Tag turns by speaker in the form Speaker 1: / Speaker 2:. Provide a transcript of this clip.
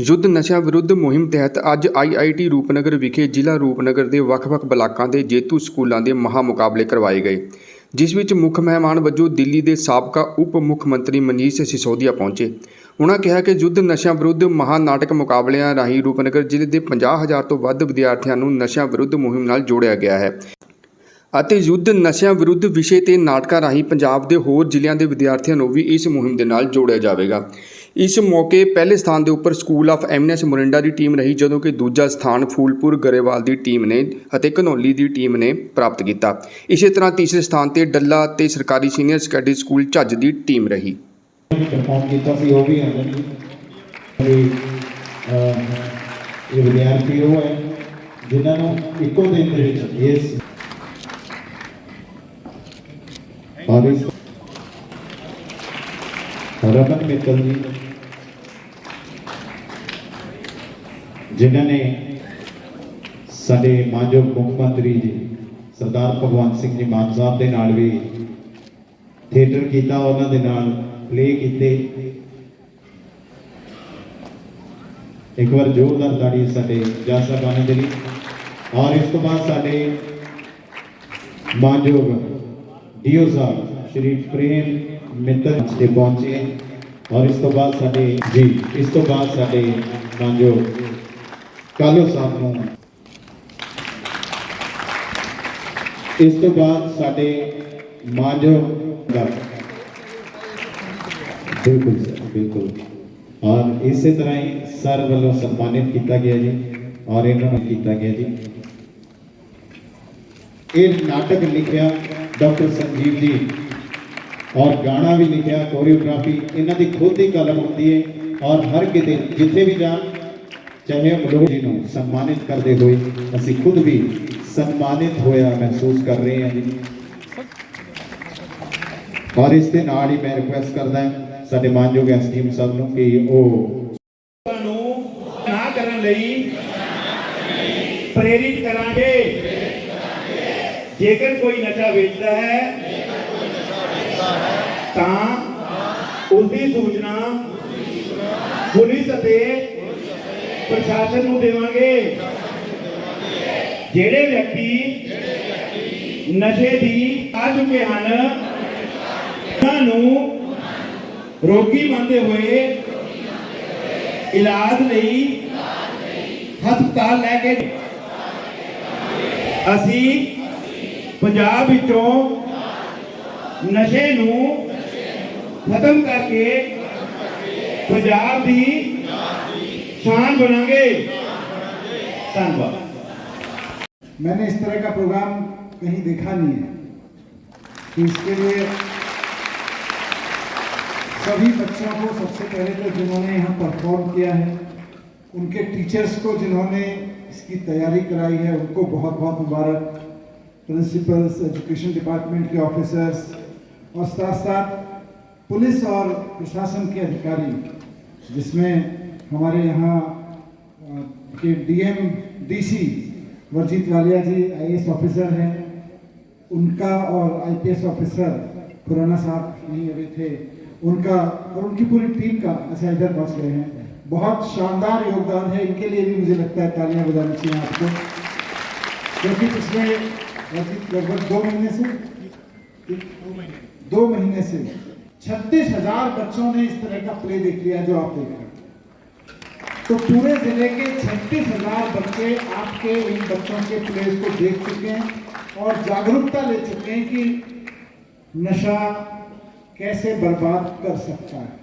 Speaker 1: ਯੁੱਧ ਨਸ਼ਿਆਂ ਵਿਰੁੱਧ ਮੁਹਿੰਮ ਤਹਿਤ ਅੱਜ ਆਈਆਈਟੀ ਰੂਪਨਗਰ ਵਿਖੇ ਜ਼ਿਲ੍ਹਾ ਰੂਪਨਗਰ ਦੇ ਵੱਖ-ਵੱਖ ਬਲਾਕਾਂ ਦੇ ਜੇਤੂ ਸਕੂਲਾਂ ਦੇ ਮਹਾ ਮੁਕਾਬਲੇ ਕਰਵਾਏ ਗਏ, ਜਿਸ ਵਿੱਚ ਮੁੱਖ ਮਹਿਮਾਨ ਵਜੋਂ ਦਿੱਲੀ ਦੇ ਸਾਬਕਾ ਉਪ ਮੁੱਖ ਮੰਤਰੀ ਮਨੀਸ਼ ਸਿਸੋਦੀਆ ਪਹੁੰਚੇ। ਉਨ੍ਹਾਂ ਕਿਹਾ ਕਿ ਯੁੱਧ ਨਸ਼ਿਆਂ ਵਿਰੁੱਧ ਮਹਾ ਨਾਟਕ ਮੁਕਾਬਲਿਆਂ ਰਾਹੀਂ ਰੂਪਨਗਰ ਜ਼ਿਲ੍ਹੇ ਦੇ 50000 ਤੋਂ ਵੱਧ ਵਿਦਿਆਰਥੀਆਂ ਨੂੰ ਨਸ਼ਿਆਂ ਵਿਰੁੱਧ ਮੁਹਿੰਮ ਨਾਲ ਜੋੜਿਆ ਗਿਆ ਹੈ ਅਤੇ ਯੁੱਧ ਨਸ਼ਿਆਂ ਵਿਰੁੱਧ ਵਿਸ਼ੇ ਤੇ ਨਾਟਕਾਂ ਰਾਹੀਂ ਪੰਜਾਬ ਦੇ ਹੋਰ ਜ਼ਿਲ੍ਹਿਆਂ ਦੇ ਵਿਦਿਆਰਥੀਆਂ ਨੂੰ ਵੀ ਇਸ ਮੁਹਿੰਮ ਦੇ ਨਾਲ ਜੋੜਿਆ ਜਾਵੇਗਾ। ਇਸ ਮੌਕੇ ਪਹਿਲੇ ਸਥਾਨ ਦੇ ਉੱਪਰ ਸਕੂਲ ਆਫ ਐਮਨੈਸ ਮੋਰਿੰਡਾ ਦੀ ਟੀਮ ਰਹੀ, ਜਦੋਂ ਕਿ ਦੂਜਾ ਸਥਾਨ ਫੂਲਪੁਰ ਗਰੇਵਾਲ ਦੀ ਟੀਮ ਨੇ ਅਤੇ ਘਨੌਲੀ ਦੀ ਟੀਮ ਨੇ ਪ੍ਰਾਪਤ ਕੀਤਾ। ਇਸੇ ਤਰ੍ਹਾਂ ਤੀਸਰੇ ਸਥਾਨ ਤੇ ਡੱਲਾ ਤੇ ਸਰਕਾਰੀ ਸੀਨੀਅਰ ਸੈਕੰਡਰੀ ਸਕੂਲ ਝੱਜ ਦੀ ਟੀਮ ਰਹੀ।
Speaker 2: ਪਰਫਾਰਮ ਕੀਤਾ ਸੀ ਉਹ ਵੀ ਆਉਂਦੇ ਨੇ। ਇਹ ਵਿਦਿਆਰਥੀ ਉਹ ਹੈ, ਜਿਨ੍ਹਾਂ ਨੂੰ ਇੱਕੋ ਦਿਨ ਦੇ ਵਿੱਚ ਇਸ ਆਦਿਸ ਰਮਨ ਮਿੱਤਲ ਜੀ। ਜਿਨ੍ਹਾਂ ਨੇ ਸਾਡੇ ਮਾਨਯੋਗ ਮੁੱਖ ਮੰਤਰੀ ਜੀ, ਸਰਦਾਰ ਭਗਵੰਤ ਸਿੰਘ ਜੀ ਮਾਨ ਸਾਹਿਬ ਦੇ ਨਾਲ ਵੀ ਥੀਏਟਰ ਕੀਤਾ, ਉਹਨਾਂ ਦੇ ਨਾਲ ਪਲੇ ਕੀਤੇ। ਇੱਕ ਵਾਰ ਜ਼ੋਰਦਾਰ ਤਾੜੀ ਸਾਡੇ ਜੱਜ ਸਾਹਿਬਾਨਾਂ ਦੇ ਲਈ। ਔਰ ਇਸ ਤੋਂ ਬਾਅਦ ਸਾਡੇ ਮਾਨਯੋਗ ਡੀਓ ਸਾਹਿਬ, ਸ਼੍ਰੀ ਪ੍ਰੇਮ ਮਿੱਤਲ ਦੇ ਪਹੁੰਚੇ। ਔਰ ਇਸ ਤੋਂ ਬਾਅਦ ਸਾਡੇ ਜੀ, ਇਸ ਤੋਂ ਬਾਅਦ ਸਾਡੇ ਮਾਨਯੋਗ ਕਾਲੋ ਸਾਹਿਬ ਨੂੰ ਇਸ ਤੋਂ ਬਾਅਦ ਸਾਡੇ ਮਾਨਯੋਗ ਦਾ ਬਿਲਕੁਲ ਸਰ, ਬਿਲਕੁਲ। ਔਰ ਇਸੇ ਤਰ੍ਹਾਂ ਹੀ ਸਰ ਵੱਲੋਂ ਸਨਮਾਨਿਤ ਕੀਤਾ ਗਿਆ ਜੀ, ਔਰ ਇਹਨਾਂ ਨੂੰ ਕੀਤਾ ਗਿਆ ਜੀ। ਇਹ ਨਾਟਕ ਲਿਖਿਆ ਡਾਕਟਰ ਸੰਜੀਵ ਜੀ, ਔਰ ਗਾਣਾ ਵੀ ਲਿਖਿਆ ਕੋਰੀਓਗ੍ਰਾਫੀ ਇਹਨਾਂ ਦੀ ਖੁਦ ਦੀ ਕਲਮ ਹੁੰਦੀ ਹੈ, ਔਰ ਹਰ ਕਿਤੇ ਜਿੱਥੇ ਵੀ ਜਾਣ ਚਾਹੇ ਮਲੋਹ ਨੂੰ ਸਨਮਾਨਿਤ ਕਰਦੇ ਹੋਏ ਅਸੀਂ ਖੁਦ ਵੀ ਸਨਮਾਨਿਤ ਹੋਇਆ ਮਹਿਸੂਸ ਕਰ ਰਹੇ ਹਾਂ ਜੀ। ਔਰ ਇਸ ਦੇ ਨਾਲ ਹੀ ਮੈਂ ਰਿਕੁਐਸਟ ਕਰਦਾ ਹਾਂ ਸਾਡੇ ਮਾਨਯੋਗ ਐਸਟੀਐਮ ਸਾਹਿਬ ਨੂੰ ਕਿ ਉਹ
Speaker 3: ਨੂੰ ਨਾ ਕਰਨ ਲਈ ਪ੍ਰੇਰਿਤ ਕਰਾਂਗੇ। ਜੇਕਰ ਕੋਈ ਨਸ਼ਾ ਵੇਚਦਾ ਹੈ, ਤਾਂ ਉਸ ਦੀ ਸੂਚਨਾ ਪੁਲਿਸ ਅਤੇ ਪ੍ਰਸ਼ਾਸਨ ਨੂੰ ਦੇਵਾਂਗੇ। ਜਿਹੜੇ ਵਿਅਕਤੀ ਨਸ਼ੇ ਦੀ ਆ ਚੁੱਕੇ ਹਨ, ਉਹਨਾਂ ਨੂੰ ਰੋਗੀ ਮੰਨਦੇ ਹੋਏ ਇਲਾਜ ਲਈ ਹਸਪਤਾਲ ਲੈ ਕੇ ਅਸੀਂ ਪੰਜਾਬ ਵਿੱਚੋਂ ਨਸ਼ੇ ਨੂੰ ਖਤਮ ਕਰਕੇ ਪੰਜਾਬ ਦੀ ਸ਼ਾਨ ਬਣਾਂਗੇ ਧੰਨਵਾਦ
Speaker 4: मैंने इस तरह का प्रोग्राम कहीं देखा नहीं है तो इसके लिए सभी बच्चों को सबसे पहले तो जिन्होंने यहाँ परफॉर्म किया है उनके टीचर्स को जिन्होंने इसकी तैयारी कराई है उनको बहुत बहुत मुबारक प्रिंसिपल्स एजुकेशन डिपार्टमेंट के ऑफिसर्स और साथ साथ पुलिस और प्रशासन के अधिकारी जिसमें हमारे यहाँ के डीएम डीसी वर्जित वालिया जी आईएएस ऑफिसर हैं। उनका और आईपीएस ऑफिसर खुराना साहब नहीं अभी थे। उनका और उनकी पूरी टीम का अच्छा इधर पहुँच गए हैं। बहुत शानदार योगदान है। इनके लिए भी मुझे लगता है तालियाँ बजानी चाहिए आपको। क्योंकि पिछले वर्जित लगभग दो महीने से दो महीने। से छत्तीस हज़ार बच्चों ने इस तरह का प्ले देख लिया जो आप देख रहे हैं। तो पूरे ज़िले के छत्तीस हज़ार बच्चे आपके इन बच्चों के प्लेस को देख चुके हैं और जागरूकता ले चुके हैं कि नशा कैसे बर्बाद कर सकता है।